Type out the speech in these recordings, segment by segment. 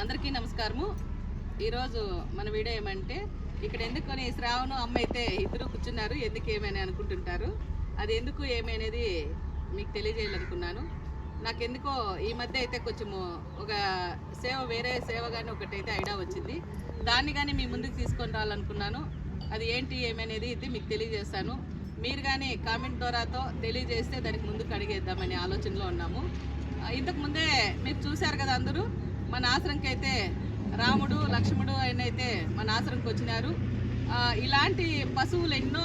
అందరికీ నమస్కారము. ఈరోజు మన వీడియో ఏమంటే ఇక్కడ ఎందుకొని శ్రావణం అమ్మ అయితే ఇద్దరు కూర్చున్నారు ఎందుకు ఏమని అనుకుంటుంటారు? అది ఎందుకు ఏమనేది మీకు తెలియజేయాలనుకున్నాను. నాకెందుకో ఈ మధ్య అయితే కొంచెము ఒక సేవ వేరే సేవ కానీ ఒకటైతే ఐడియా వచ్చింది. దాన్ని కానీ మీ ముందుకు తీసుకొని రావాలనుకున్నాను. అది ఏంటి ఏమనేది ఇది మీకు తెలియజేస్తాను. మీరు కానీ కామెంట్ ద్వారాతో తెలియజేస్తే దానికి ముందుకు అడిగేద్దామనే ఆలోచనలో ఉన్నాము. ఇంతకుముందే ఇంతకు ముందే మీరు చూశారు కదా అందరూ? మన ఆశ్రంకి అయితే రాముడు లక్ష్మణుడు ఆయన అయితే మన ఆశ్రంకి వచ్చినారు. ఇలాంటి పశువులు ఎన్నో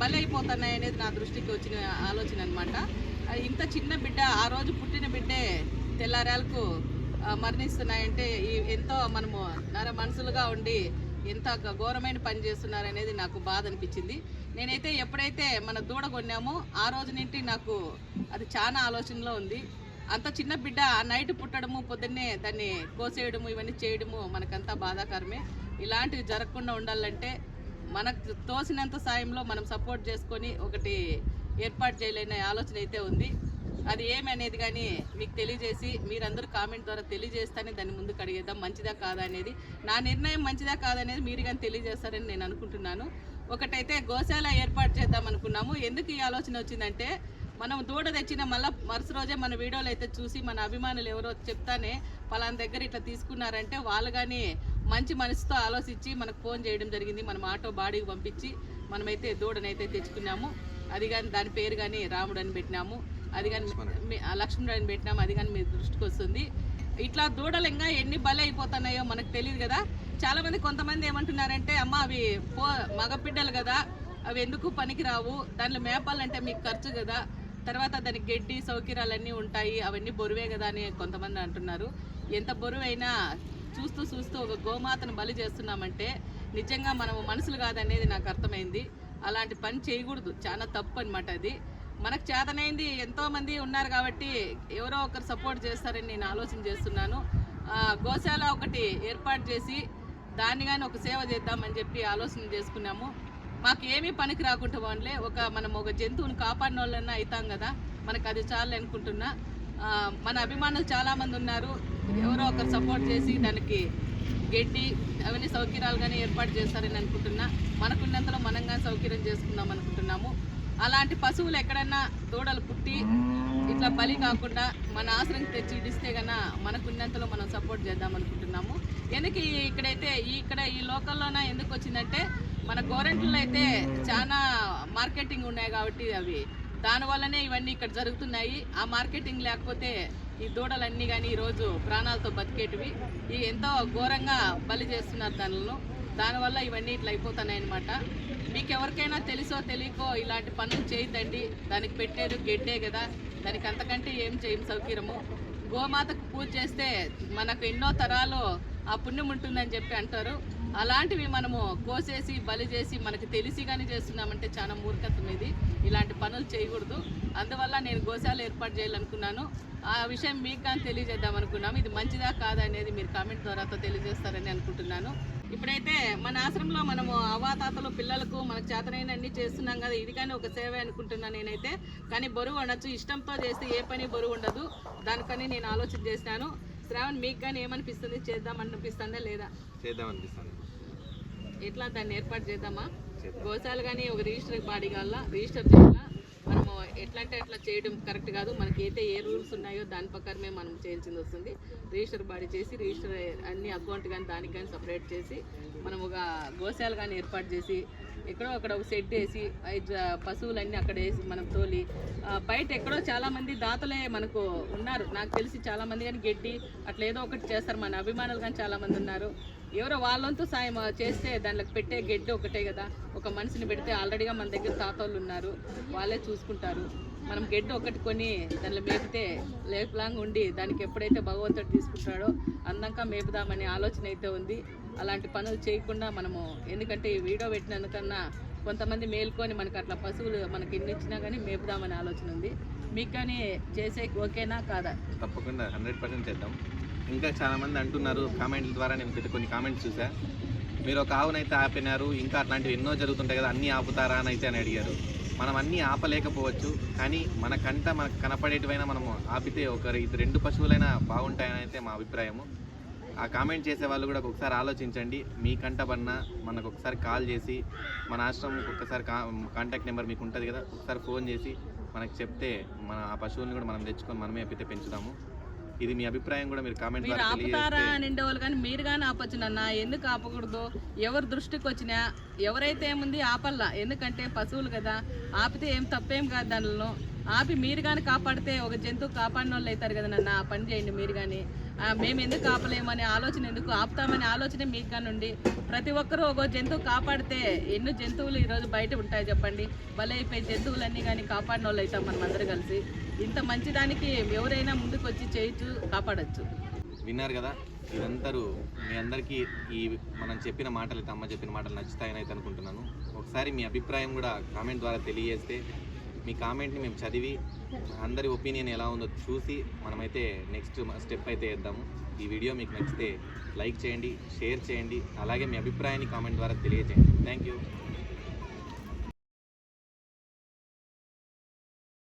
బలైపోతున్నాయి అనేది నా దృష్టికి వచ్చిన ఆలోచన అనమాట ఇంత చిన్న బిడ్డ ఆ రోజు పుట్టిన బిడ్డే తెల్లారాలకు మరణిస్తున్నాయంటే ఎంతో మనము నర మనసులుగా ఉండి ఎంత ఘోరమైన పని చేస్తున్నారనేది నాకు బాధ అనిపించింది. నేనైతే ఎప్పుడైతే మన దూడ కొన్నామో ఆ రోజు నుండి నాకు అది చాలా ఆలోచనలో ఉంది. అంత చిన్న బిడ్డ ఆ నైట్ పుట్టడము పొద్దున్నే దాన్ని కోసేయడము ఇవన్నీ చేయడము మనకంతా బాధాకరమే. ఇలాంటివి జరగకుండా ఉండాలంటే మనకు తోసినంత సాయంలో మనం సపోర్ట్ చేసుకొని ఒకటి ఏర్పాటు చేయలేని ఆలోచన అయితే ఉంది. అది ఏమి అనేది కానీ మీకు తెలియజేసి మీరందరూ కామెంట్ ద్వారా తెలియజేస్తానే దాన్ని ముందుకు అడిగేద్దాం. మంచిదా కాదా అనేది. నా నిర్ణయం మంచిదా కాదనేది మీరు కానీ తెలియజేస్తారని నేను అనుకుంటున్నాను. ఒకటైతే గోశాల ఏర్పాటు చేద్దాం అనుకున్నాము. ఎందుకు ఈ ఆలోచన వచ్చిందంటే మనం దూడ తెచ్చిన మళ్ళీ మరుసటి రోజే మన వీడియోలు అయితే చూసి మన అభిమానులు ఎవరో చెప్తానే పలానా దగ్గర ఇట్లా తీసుకున్నారంటే వాళ్ళు కానీ మంచి మనసుతో ఆలోచించి మనకు ఫోన్ చేయడం జరిగింది. మనం ఆటో బాడీకి పంపించి మనమైతే దూడనైతే తెచ్చుకున్నాము. అది కానీ దాని పేరు కానీ రాముడు అని పెట్టినాము. అది కానీ లక్ష్మణుడు. అని పెట్టినాము. అది కానీ మీ దృష్టికి వస్తుంది. ఇట్లా దూడలు ఇంకా ఎన్ని బలి అయిపోతున్నాయో మనకు తెలియదు కదా. చాలా మంది కొంతమంది ఏమంటున్నారంటే అమ్మ అవి పో మగపిడ్డలు కదా. అవి ఎందుకు పనికి రావు దాంట్లో మేపాలంటే మీకు ఖర్చు కదా. తర్వాత దానికి గడ్డి సౌకర్యాలన్నీ ఉంటాయి అవన్నీ బరువే కదా అని కొంతమంది అంటున్నారు. ఎంత బరువైనా చూస్తూ చూస్తూ ఒక గోమాతను బలి చేస్తున్నామంటే నిజంగా మనము మనుషులు కాదనేది నాకు అర్థమైంది. అలాంటి పని చేయకూడదు. చాలా తప్పు అనమాట అది. మనకు చేతనైంది ఎంతోమంది ఉన్నారు కాబట్టి ఎవరో ఒకరు సపోర్ట్ చేస్తారని నేను ఆలోచన చేస్తున్నాను. గోశాల ఒకటి ఏర్పాటు చేసి దాన్ని కానీ ఒక సేవ చేద్దామని చెప్పి ఆలోచన చేసుకున్నాము. మాకు ఏమీ పనికి రాకుండా వాళ్ళే ఒక మనం ఒక జంతువుని కాపాడిన వాళ్ళన్నా అవుతాం కదా. మనకు అది చాలు అనుకుంటున్నా. మన అభిమానులు చాలామంది ఉన్నారు. ఎవరో ఒకరు సపోర్ట్ చేసి దానికి గడ్డి అవన్నీ సౌకర్యాలు కానీ ఏర్పాటు చేస్తారని అనుకుంటున్నా. మనకున్నంతలో మనం కానీ సౌకర్యం చేసుకుందాం అనుకుంటున్నాము. అలాంటి పశువులు ఎక్కడన్నా దూడలు పుట్టి ఇట్లా బలి కాకుండా మన ఆశ్రయం తెచ్చి ఇడిస్తే కన్నా మనకున్నంతలో మనం సపోర్ట్ చేద్దాం అనుకుంటున్నాము. ఎందుకు ఇక్కడైతే ఇక్కడ ఈ లోకల్లోన ఎందుకు వచ్చిందంటే మన గోరెంట్లో అయితే చాలా మార్కెటింగ్ ఉన్నాయి కాబట్టి అవి. దానివల్లనే ఇవన్నీ ఇక్కడ జరుగుతున్నాయి. ఆ మార్కెటింగ్ లేకపోతే ఈ దూడలన్నీ కానీ ఈరోజు ప్రాణాలతో బతికేటివి. ఈ ఎంతో ఘోరంగా బలి చేస్తున్నారు దానిలో దానివల్ల ఇవన్నీ ఇట్లా అయిపోతున్నాయి అనమాట మీకు ఎవరికైనా తెలుసో తెలియకో ఇలాంటి పనులు చేయొద్దండి. దానికి పెట్టేది గెడ్డే కదా. దానికి అంతకంటే ఏం చేయం సౌకర్యము? గోమాతకు పూజ చేస్తే మనకు ఎన్నో తరాలు ఆ పుణ్యం ఉంటుందని చెప్పి అంటారు. అలాంటివి మనము కోసేసి బలి చేసి మనకు తెలిసి కానీ చేస్తున్నామంటే చాలా మూర్ఖత్వం ఇది. ఇలాంటి పనులు చేయకూడదు. అందువల్ల నేను గోశాల ఏర్పాటు చేయాలనుకున్నాను. ఆ విషయం మీకు కానీ తెలియజేద్దాం అనుకున్నాము. ఇది మంచిదా కాదా అనేది మీరు కామెంట్ ద్వారా తెలియజేస్తారని అనుకుంటున్నాను. ఇప్పుడైతే మన ఆశ్రమంలో మనము అవాతాతలు పిల్లలకు మనకు చేతనైన అన్ని చేస్తున్నాం కదా ఇది కానీ ఒక సేవ అనుకుంటున్నాను నేనైతే. కానీ బరువు ఉండొచ్చు. ఇష్టంతో చేస్తే ఏ పని బరువు ఉండదు. దానికని నేను ఆలోచన చేసినాను శ్రావణ్ మీకు కానీ ఏమనిపిస్తుంది? చేద్దాం అనిపిస్తుందా లేదా? చేద్దాం అనిపిస్తుంది. ఎట్లా దాన్ని ఏర్పాటు చేద్దామా? చేద్దాం. గోశాల కానీ ఒక రిజిస్టర్ బాడీ కావాలా? రిజిస్టర్ చేయాలా? మనము ఎట్లా అంటే అట్లా చేయడం కరెక్ట్ కాదు. మనకి అయితే ఏ రూల్స్ ఉన్నాయో దాని ప్రకారమే మనం చేయాల్సింది వస్తుంది. రిజిస్టర్ బాడీ చేసి రిజిస్టర్ అన్ని అకౌంట్ కానీ దానికి కానీ సపరేట్ చేసి మనం ఒక గోశాల కానీ ఏర్పాటు చేసి ఎక్కడో అక్కడ ఒక సెట్ వేసి పశువులన్నీ అక్కడ వేసి మనం తోలి బయట ఎక్కడో చాలామంది దాతలే మనకు ఉన్నారు. నాకు తెలిసి చాలా మంది కానీ గడ్డి అట్లా ఏదో ఒకటి చేస్తారు. మన అభిమానులు కానీ చాలామంది ఉన్నారు. ఎవరో వాళ్ళంతా సాయం చేస్తే దాంట్లోకి పెట్టే గడ్డి ఒకటే కదా. ఒక మనిషిని పెడితే ఆల్రెడీగా మన దగ్గర తాతోళ్ళు ఉన్నారు. వాళ్ళే చూసుకుంటారు. మనం గడ్డి ఒకటి కొని దానిలో మేపితే లేపులాంగా ఉండి దానికి ఎప్పుడైతే భగవంతుడు తీసుకుంటాడో అందంగా మేపుదామనే ఆలోచన అయితే ఉంది. అలాంటి పనులు చేయకుండా మనము ఎందుకంటే ఈ వీడియో పెట్టినందుకన్నా కొంతమంది మేల్కొని మనకు అట్లా పశువులు మనకి ఎన్ని ఇచ్చినా కానీ మేపుదామనే ఆలోచన ఉంది. మీకు కానీ చేసే ఓకేనా కాదా? తప్పకుండా హండ్రెడ్ పర్సెంట్ చేద్దాం. ఇంకా చాలామంది అంటున్నారు కామెంట్ల ద్వారా నేను కొన్ని కామెంట్స్ చూసా. మీరు ఒక ఆవునైతే ఆపినారు ఇంకా అట్లాంటివి ఎన్నో జరుగుతుంటాయి కదా అన్నీ ఆపుతారా అని అయితే అని అడిగారు. మనం అన్నీ ఆపలేకపోవచ్చు కానీ మనకంట మనకు కనపడేటివైనా మనము ఆపితే ఒక ఇది రెండు పశువులైనా బాగుంటాయని అయితే మా అభిప్రాయము. ఆ కామెంట్ చేసే వాళ్ళు కూడా ఒకసారి ఆలోచించండి. మీ కంట పడిన మనకు ఒకసారి కాల్ చేసి మన ఆశ్రమం ఒకసారి కా కాంటాక్ట్ నెంబర్ మీకు ఉంటుంది కదా ఒకసారి ఫోన్ చేసి మనకు చెప్తే మన ఆ పశువుల్ని కూడా మనం తెచ్చుకొని మనమే అయితే పెంచుతాము. ఇది మీ అభిప్రాయం కూడా మీరు కామెంట్ మీరు ఆపుతారా అని ఉండేవాళ్ళు కానీ మీరు కానీ ఆపొచ్చు నాన్న. ఎందుకు ఆపకూడదు? ఎవరు దృష్టికి వచ్చినా ఎవరైతే ఏముంది ఆపల్లా. ఎందుకంటే పశువులు కదా. ఆపితే ఏం తప్పేం కాదు దానిలో. ఆపి మీరు కానీ కాపాడితే ఒక జంతువు కాపాడిన వాళ్ళు అవుతారు కదా నన్ను. ఆ పని చేయండి మీరు కానీ. మేము ఎందుకు ఆపలేమనే ఆలోచన ఎందుకు ఆపుతామనే ఆలోచన మీకు కానుండి ప్రతి ఒక్కరూ ఒక జంతువు కాపాడితే ఎన్నో జంతువులు ఈరోజు బయట ఉంటాయి చెప్పండి. బలైపోయి జంతువులన్నీ కానీ కాపాడిన వాళ్ళు అవుతాం మనం అందరూ కలిసి. ఇంత మంచిదానికి ఎవరైనా ముందుకు వచ్చి చేయొచ్చు కాపాడొచ్చు. విన్నారు కదా ఇదంతరూ మీ అందరికీ ఈ మనం చెప్పిన మాటలు అయితే అమ్మ చెప్పిన మాటలు నచ్చుతాయని అయితే అనుకుంటున్నాను. ఒకసారి మీ అభిప్రాయం కూడా కామెంట్ ద్వారా తెలియజేస్తే మీ కామెంట్ని మేము చదివి అందరి ఒపీనియన్ ఎలా ఉందో చూసి మనమైతే నెక్స్ట్ స్టెప్ అయితే వేద్దాము. ఈ వీడియో మీకు నచ్చితే లైక్ చేయండి షేర్ చేయండి అలాగే మీ అభిప్రాయాన్ని కామెంట్ ద్వారా తెలియజేయండి. Thank you